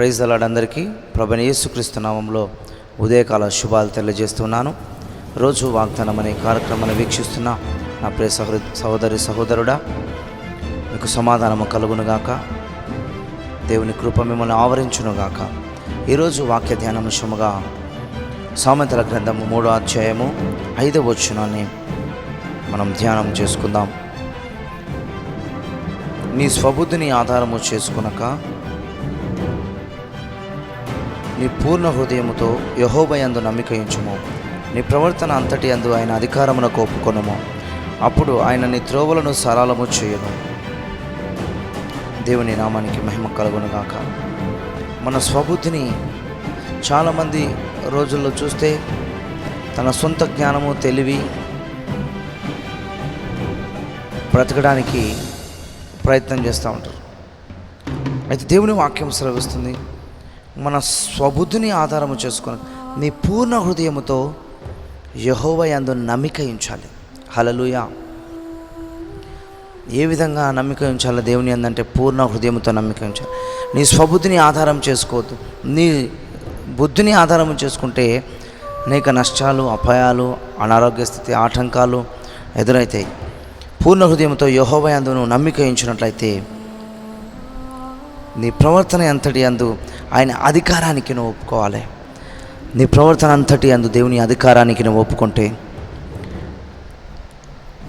Praise అలాడందరికీ ప్రభని యేసుక్రీస్తు నామంలో ఉదయకాల శుభాలు తెలియజేస్తున్నాను. రోజు వాగ్దానం అనే కార్యక్రమాన్ని వీక్షిస్తున్న నా ప్రియ సహ సహోదరి సహోదరుడా మీకు సమాధానము కలుగునుగాక. దేవుని కృప మిమ్మల్ని ఆవరించునుగాక. ఈరోజు వాక్య ధ్యానాంశముగా సామెతల గ్రంథము మూడో అధ్యాయము ఐదవ వచనాన్ని మనం ధ్యానం చేసుకుందాం. నీ స్వబుద్ధిని ఆధారము చేసుకునక నీ పూర్ణ హృదయముతో యహోబయందు నమ్మిక ఉంచుము నీ ప్రవర్తన అంతటి అందు ఆయన అధికారమునకు ఒప్పుకొనుము. అప్పుడు ఆయన నీ త్రోవలను సరళము చేయను. దేవుని నామానికి మహిమ కలుగునుగాక. మన స్వబుద్ధిని చాలామంది రోజుల్లో చూస్తే తన సొంత జ్ఞానము తెలివి బ్రతకడానికి ప్రయత్నం చేస్తూ ఉంటారు. అయితే దేవుని వాక్యం సెలవిస్తుంది. మన స్వబుద్ధిని ఆధారము చేసుకొని నీ పూర్ణ హృదయముతో యహోవ యందు నమ్మిక ఉంచాలి. హలలుయ ఏ విధంగా నమ్మిక ఉంచాలి దేవుని అందంటే పూర్ణ హృదయంతో నమ్మిక ఉంచాలి. నీ స్వబుద్ధిని ఆధారం చేసుకోవద్దు. నీ బుద్ధిని ఆధారం చేసుకుంటే అనేక నష్టాలు అపాయాలు అనారోగ్య స్థితి ఆటంకాలు ఎదురవుతాయి పూర్ణ హృదయంతో యహోవ యందు నమ్మిక ఉంచినట్లయితే నీ ప్రవర్తన అంతటి అందు ఆయన అధికారానికి నువ్వు ఒప్పుకోవాలి. నీ ప్రవర్తన అంతటి అందు దేవుని అధికారానికి నువ్వు ఒప్పుకుంటే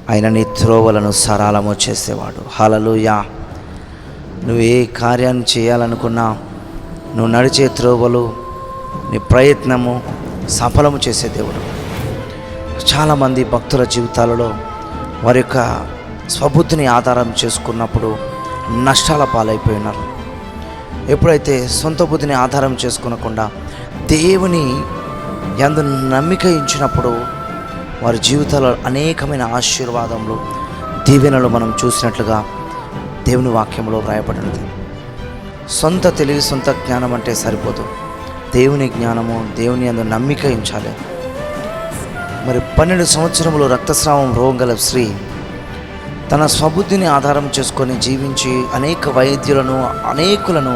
ఆయన నీ త్రోవలను సరళము చేసేవాడు. హలలుయా నువ్వు ఏ కార్యాన్ని చేయాలనుకున్నా నువ్వు నడిచే త్రోవలు నీ ప్రయత్నము సఫలము చేసే దేవుడు. చాలామంది భక్తుల జీవితాలలో వారి యొక్క స్వబుద్ధిని ఆధారం చేసుకున్నప్పుడు నష్టాల పాలైపోయినారు. ఎప్పుడైతే సొంత బుద్ధిని ఆధారం చేసుకునకుండా దేవుని ఎందు నమ్మిక ఇచ్చినప్పుడు వారి జీవితాల్లో అనేకమైన ఆశీర్వాదములు దీవెనలు మనం చూసినట్లుగా దేవుని వాక్యంలో వ్రాయబడినది. సొంత తెలివి సొంత జ్ఞానం అంటే సరిపోదు. దేవుని జ్ఞానము దేవుని అందు నమ్మిక ఉంచాలి. మరి పన్నెండు సంవత్సరములు రక్తస్రావం రోగం గల స్త్రీ తన స్వబుద్ధిని ఆధారం చేసుకొని జీవించి అనేక వైద్యులను అనేకులను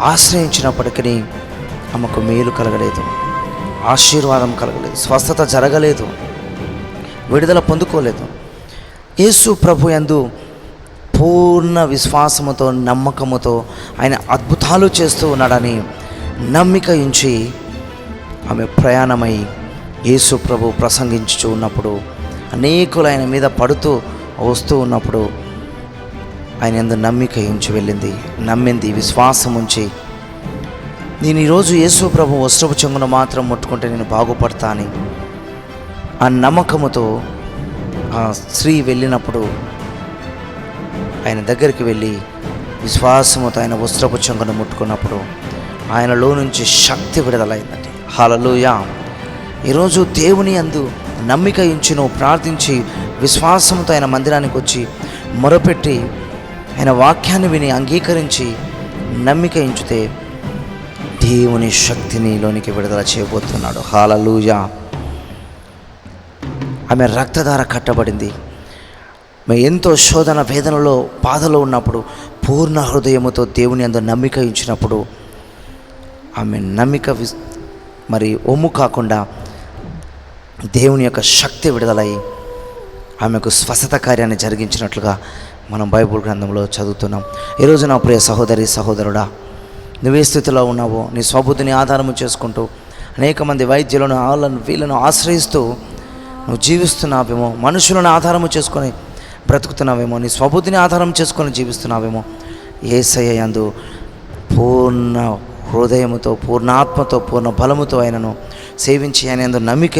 ఆశ్రయించినప్పటికీ ఆమెకు మేలు కలగలేదు ఆశీర్వాదం కలగలేదు స్వస్థత జరగలేదు విడుదల పొందుకోలేదు. యేసు ప్రభు యందు పూర్ణ విశ్వాసముతో నమ్మకముతో ఆయన అద్భుతాలు చేస్తూ ఉన్నాడని నమ్మిక ఉంచి ఆమె ప్రయాణమై యేసు ప్రభు ప్రసంగించుచూ ఉన్నప్పుడు అనేకులు ఆయన మీద పడుతూ వస్తూ ఉన్నప్పుడు ఆయన ఎందు నమ్మిక ఉంచి వెళ్ళింది. నమ్మింది విశ్వాసం ఉంచి నేను ఈరోజు యేసు ప్రభు వస్త్రపు చెంగును మాత్రం ముట్టుకుంటే నేను బాగుపడతా అని ఆ నమ్మకముతో ఆ స్త్రీ వెళ్ళినప్పుడు ఆయన దగ్గరికి వెళ్ళి విశ్వాసముతో ఆయన వస్త్రపు చెంగును ముట్టుకున్నప్పుడు ఆయనలో నుంచి శక్తి విడుదలైందండి. హలలుయా ఈరోజు దేవుని అందు నమ్మిక ఇచ్చి నువ్వు ప్రార్థించి విశ్వాసంతో ఆయన మందిరానికి వచ్చి మొరపెట్టి ఆయన వాక్యాన్ని విని అంగీకరించి నమ్మిక ఎంచితే దేవుని శక్తిని లోనికి విడుదల చేయబోతున్నాడు. హాలలుయా ఆమె రక్తధార కట్టబడింది. ఆమె ఎంతో శోధన వేదనలో బాధలో ఉన్నప్పుడు పూర్ణ హృదయముతో దేవుని అందు నమ్మిక ఇచ్చినప్పుడు ఆమె నమ్మిక మరి ఒమ్ము కాకుండా దేవుని యొక్క శక్తి విడుదలై ఆమెకు స్వస్థత కార్యాన్ని జరిగించినట్లుగా మనం బైబుల్ గ్రంథంలో చదువుతున్నాం. ఈరోజు నా ప్రియ సహోదరి సహోదరుడా నువ్వే స్థితిలో ఉన్నావో నీ స్వబుద్ధిని ఆధారము చేసుకుంటూ అనేక మంది వైద్యులను వాళ్ళను వీళ్ళను ఆశ్రయిస్తూ నువ్వు జీవిస్తున్నావేమో మనుషులను ఆధారము చేసుకొని బ్రతుకుతున్నావేమో నీ స్వబుద్ధిని ఆధారం చేసుకొని జీవిస్తున్నావేమో ఏసయ్య యందు పూర్ణ హృదయముతో పూర్ణాత్మతో పూర్ణ బలముతో ఆయనను సేవించి ఆయన ఎందు నమ్మిక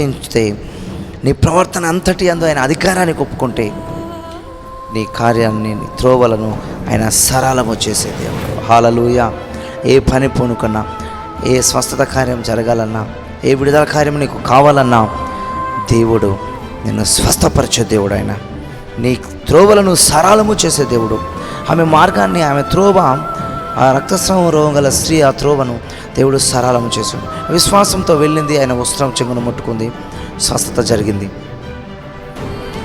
నీ ప్రవర్తన అంతటి అందు ఆయన అధికారాన్ని ఒప్పుకుంటే నీ కార్యాన్ని నీ త్రోవలను ఆయన సరళము చేసే దేవుడు. హాలలుయ ఏ పని పూనుకున్నా ఏ స్వస్థత కార్యం జరగాలన్నా ఏ విడుదల కార్యం నీకు కావాలన్నా దేవుడు నిన్ను స్వస్థపరిచే దేవుడు ఆయన. నీ త్రోవలను సరళము చేసే దేవుడు. ఆమె మార్గాన్ని ఆమె త్రోవ ఆ రక్తస్రావం రోగం గల స్త్రీ ఆ త్రోవను దేవుడు సరళము చేశాడు. విశ్వాసంతో వెళ్ళింది ఆయన వస్త్రం చెంగును ముట్టుకుంది. స్వస్థత జరిగింది.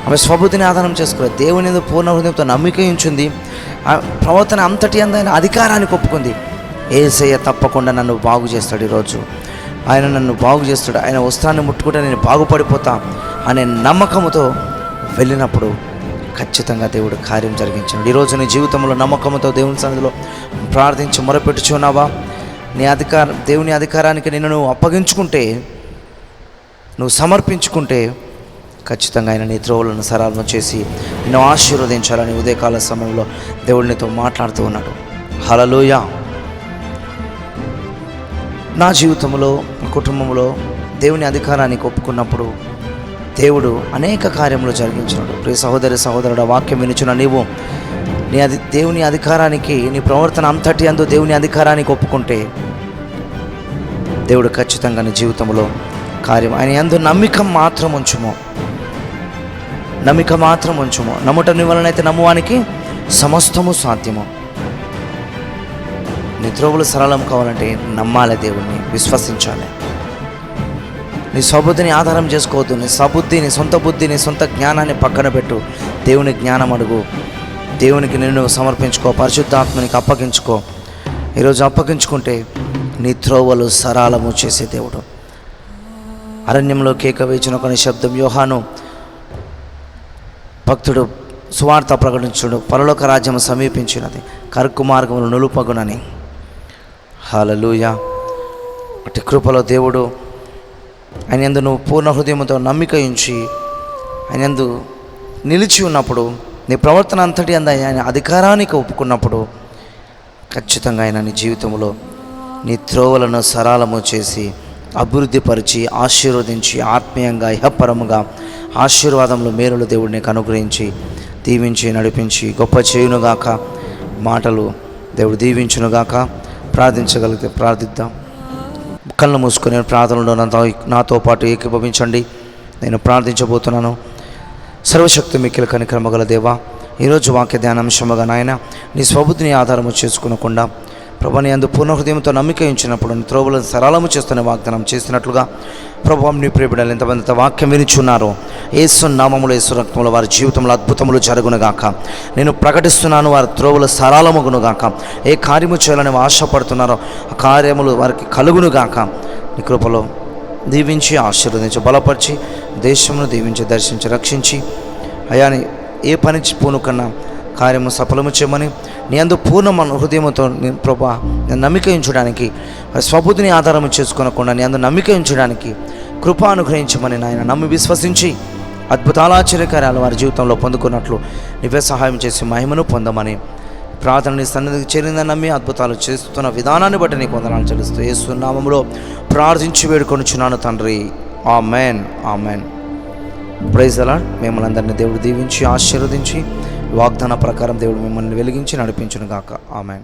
ఆమె స్వబుద్ధిని ఆధారం చేసుకోలేదు దేవుని మీద పూర్ణ హృదయంతో నమ్మిక ఉంచింది. ఆ ప్రవర్తన అంతటి అందైన అధికారాన్ని ఒప్పుకుంది. ఏసయ్య తప్పకుండా నన్ను బాగు చేస్తాడు ఈరోజు. ఆయన నన్ను బాగు చేస్తాడు. ఆయన వస్త్రాన్ని ముట్టుకుంటే నేను బాగుపడిపోతా అనే నమ్మకంతో వెళ్ళినప్పుడు ఖచ్చితంగా దేవుడు కార్యం జరిగించాడు. ఈరోజు నీ జీవితంలో నమ్మకంతో దేవుని సన్నిధిలో ప్రార్థించి మొరపెట్టుచున్నావా? నీ అధికార దేవుని అధికారానికి నిన్ను నువ్వు అప్పగించుకుంటే నువ్వు సమర్పించుకుంటే ఖచ్చితంగా ఆయన నీ త్రోవలను సరాలను చేసి నిన్ను ఆశీర్వదించాలని ఉదయకాల సమయంలో దేవుడినితో మాట్లాడుతూ ఉన్నాడు. హలలోయ నా జీవితంలో నా కుటుంబంలో దేవుని అధికారానికి ఒప్పుకున్నప్పుడు దేవుడు అనేక కార్యములు జరిగించినాడు. ప్రియ సహోదరి సహోదరుడు వాక్యం వినుచున్న నీవు నీ అది దేవుని అధికారానికి నీ ప్రవర్తన అంతటి అందు దేవుని అధికారానికి ఒప్పుకుంటే దేవుడు ఖచ్చితంగా నీ జీవితంలో కార్యం. ఆయన ఎందు నమ్మిక మాత్రం ఉంచుము. నమ్మిక మాత్రం ఉంచుము. నమ్ముట వలనైతే నమ్మువానికి సమస్తము సాధ్యము. నిత్రోవులు సరళం కావాలంటే నమ్మాలి దేవుణ్ణి విశ్వసించాలి. నీ స్వబుద్ధిని ఆధారం చేసుకోవద్దు. నీ స్వబుద్ధి నీ సొంత బుద్ధి నీ సొంత జ్ఞానాన్ని పక్కన పెట్టు. దేవుని జ్ఞానం అడుగు. దేవునికి నిన్ను సమర్పించుకో. పరిశుద్ధాత్మనికి అప్పగించుకో. ఈరోజు అప్పగించుకుంటే నీ త్రోవలు సరళము చేసే దేవుడు. అరణ్యంలో కేక వేచిన ఒక శబ్దం యోహాను భక్తుడు సువార్త ప్రకటించుడు పరలోక రాజ్యం సమీపించినది కరుకు మార్గములు నులుపగునని. హాలలుయ అటు కృపలో దేవుడు ఆయన ఎందు నువ్వు పూర్ణ హృదయంతో నమ్మిక ఉంచి ఆయన ఎందు నిలిచి ఉన్నప్పుడు నీ ప్రవర్తన అంతటి అంద ఆయన అధికారానికి ఒప్పుకున్నప్పుడు ఖచ్చితంగా ఆయన నీ జీవితంలో నీ త్రోవలను సరళము చేసి అభివృద్ధిపరిచి ఆశీర్వదించి ఆత్మీయంగా ఇహపరముగా ఆశీర్వాదంలో మేలులు దేవుడిని కనుగ్రహించి అనుగ్రహించి దీవించి నడిపించి గొప్ప చేయునుగాక. మాటలు దేవుడు దీవించునుగాక. ప్రార్థించగలిగితే ప్రార్థిద్దాం. కళ్ళు మూసుకొని ప్రార్థనలో నాతో నాతో పాటు ఏకీభవించండి. నేను ప్రార్థించబోతున్నాను. సర్వశక్తి మిక్కిల కనిక్రమగల దేవా ఈరోజు వాక్య ధ్యానాంశముగా నాయన నీ స్వబుద్ధిని ఆధారము చేసుకునకుండా ప్రభాని నీ అందు పూర్ణహృదయంతో నమ్మిక ఉంచినప్పుడు నీ త్రోవులను సరళము చేస్తున్న వాగ్దానం చేసినట్లుగా ప్రభావం నీ ప్రియబిడలు ఎంతమంది వాక్యం వినిచున్నారో ఏసు నామములు ఏసు రక్తములు వారి జీవితంలో అద్భుతములు జరుగునుగాక. నేను ప్రకటిస్తున్నాను వారి త్రోవులు సరళమగునుగాక. ఏ కార్యము చేయాలని ఆశపడుతున్నారో ఆ కార్యములు వారికి కలుగునుగాక. నీ కృపలో దీవించి ఆశీర్వదించి బలపరిచి దేశమును దీవించి దర్శించి రక్షించి. అయాని ఏ పని పూనుకన్నా కార్యము సఫలము చేయమని నీ అందు పూర్ణ మన హృదయంతో ప్రభా నమ్మిక ఉంచడానికి స్వబుద్ధిని ఆధారం చేసుకునకుండా నీ అందు నమ్మిక ఉంచడానికి కృప అనుగ్రహించమని నాయన నమ్మి విశ్వసించి అద్భుతాల ఆశ్చర్యకార్యాలు వారి జీవితంలో పొందుకున్నట్లు నువ్వే సహాయం చేసి మహిమను పొందమని ప్రార్థనని సన్నిధికి చేరిందని నమ్మి అద్భుతాలు చేస్తున్న విధానాన్ని బట్టి నీకు వందనాలు చెల్లిస్తూ యేసు నామములో ప్రార్థించి వేడుకొనుచున్నాను తండ్రి. ఆ మేన్ ఆ మేన్ ప్రైజ్ అలా మిమ్మల్ని అందరినీ దేవుడు దీవించి ఆశీర్వదించి వాగ్దాన ప్రకారం దేవుడు మిమ్మల్ని వెలిగించి నడిపించును గాక ఆమెన్.